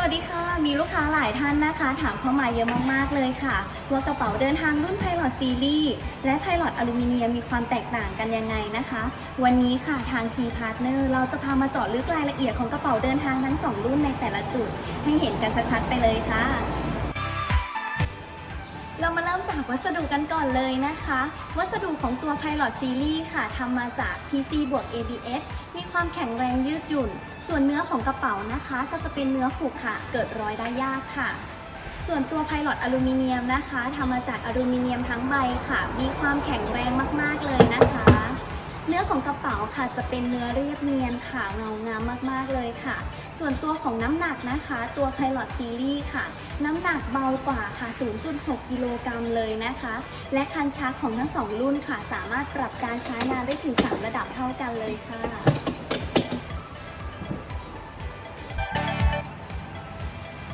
วัสดีค่ะ มีลูกค้าหลายท่านนะคะ ถามเข้ามาเยอะมากๆเลยค่ะ ว่ากระเป๋าเดินทางรุ่น Pilot Series และ Pilot อลูมิเนียมมีความแตกต่างกันยังไงนะคะ วันนี้ค่ะทาง T Partner เราจะพามาเจาะลึกรายละเอียดของกระเป๋าเดินทางทั้ง 2 รุ่นในแต่ละจุด ให้เห็นกันชัดๆไปเลยค่ะเรามาเริ่มจากวัสดุกันก่อนเลยนะคะ วัสดุของตัว Pilot Series ค่ะทำมาจาก PC บวก ABS ความแข็งแรงยืดหยุ่น ส่วนเนื้อของกระเป๋านะคะ ก็จะเป็นเนื้อขรุขระเกิดรอยได้ยากค่ะ ส่วนตัว Pilot อลูมิเนียมนะคะทำมาจากอลูมิเนียมทั้งใบค่ะ มีความแข็งแรงมากๆเลยนะคะ เนื้อของกระเป๋าค่ะจะเป็นเนื้อเรียบเนียนค่ะเงางามมากๆเลยค่ะ ส่วนตัวของน้ำหนักนะคะ ตัว Pilot Series ค่ะ น้ำหนักเบากว่าค่ะ 0.6 กิโลกรัมเลยนะคะ และคันชักของทั้งสองรุ่นค่ะ สามารถปรับการใช้งานได้ถึง 3 ระดับเท่ากันเลยค่ะ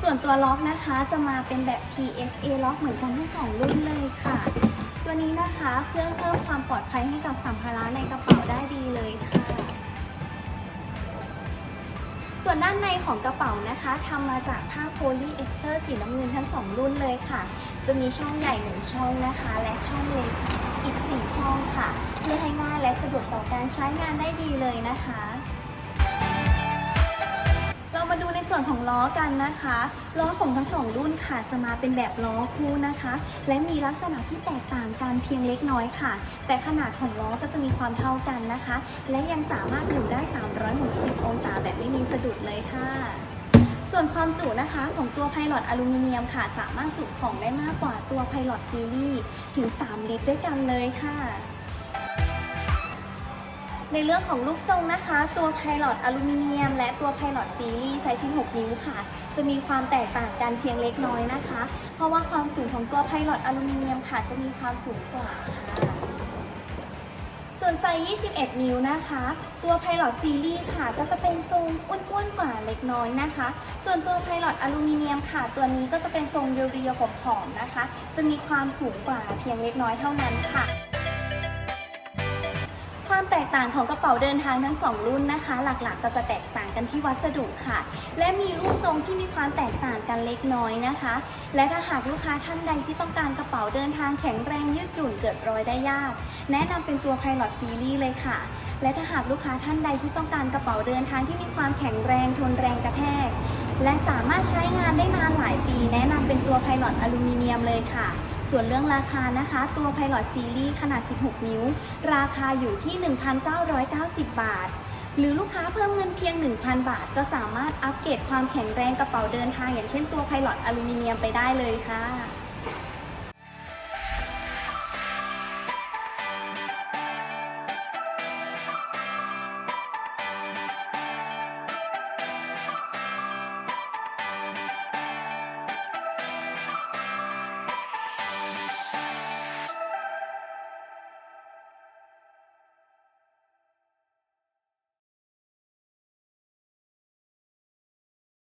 ส่วนตัวล็อกนะคะจะมาเป็นแบบ TSA ล็อกเหมือนกันทั้งสองรุ่นเลยค่ะ ตัวนี้นะคะเพื่อเพิ่มความปลอดภัยให้กับสัมภาระในกระเป๋าได้ดีเลยค่ะ ส่วนด้านในของกระเป๋านะคะทำมาจากผ้าโพลีเอสเตอร์สีน้ำเงินทั้งสองรุ่นเลยค่ะ จะมีช่องใหญ่หนึ่งช่องนะคะ และช่องเล็กอีก 4 ช่องค่ะ เพื่อให้ง่ายและสะดวกต่อการใช้งานได้ดีเลยนะคะ ส่วนของล้อกันนะคะล้อของทั้งสองรุ่นค่ะจะมาเป็นแบบล้อคู่นะคะ และมีลักษณะที่แตกต่างกันเพียงเล็กน้อยค่ะ แต่ขนาดของล้อก็จะมีความเท่ากันนะคะ และยังสามารถหมุนได้ 360 องศาแบบไม่มีสะดุดเลยค่ะส่วนความจุนะคะของตัว Pilot อลูมิเนียมค่ะ สามารถจุของได้มากกว่าตัว Pilot Series ถึง 3 ลิตรด้วยกันเลยค่ะ ในเรื่องของรูปทรงนะคะ ตัว Pilot อลูมิเนียม และตัว Pilot Series ไซส์ 16 นิ้วค่ะ จะมีความแตกต่างกันเพียงเล็กน้อยนะคะ เพราะว่าความสูงของตัว Pilot อลูมิเนียมค่ะ จะมีความสูงกว่าค่ะส่วนไซส์ 21 นิ้วนะคะ ตัว Pilot Series ค่ะ ก็จะเป็นทรงอ้วนๆกว่าเล็กน้อยนะคะ ส่วนตัว Pilot อลูมิเนียมค่ะ ตัวนี้ก็จะเป็นทรงเรียวๆผอมๆนะคะ จะมีความสูงกว่าเพียงเล็กน้อยเท่านั้นค่ะ แตกต่างของกระเป๋าเดินทางทั้งสองรุ่นนะคะ หลักๆ ก็จะแตกต่างกันที่วัสดุค่ะ และมีรูปทรงที่มีความแตกต่างกันเล็กน้อยนะคะ และถ้าหากลูกค้าท่านใดที่ต้องการกระเป๋าเดินทางแข็งแรงยืดหยุ่นเกิดรอยได้ยาก แนะนำเป็นตัว Pilot Series เลยค่ะ และถ้าหากลูกค้าท่านใดที่ต้องการกระเป๋าเดินทางที่มีความแข็งแรงทนแรงกระแทกและสามารถใช้งานได้นานหลายปี แนะนำเป็นตัว Pilot อลูมิเนียมเลยค่ะ ส่วนเรื่องราคานะคะ ตัว Pilot Series ขนาด 16 นิ้ว ราคาอยู่ที่ 1,990 บาท หรือลูกค้าเพิ่มเงินเพียง 1,000 บาท ก็สามารถอัปเกรดความแข็งแรงกระเป๋าเดินทาง อย่างเช่นตัว Pilot อลูมิเนียมไปได้เลยค่ะ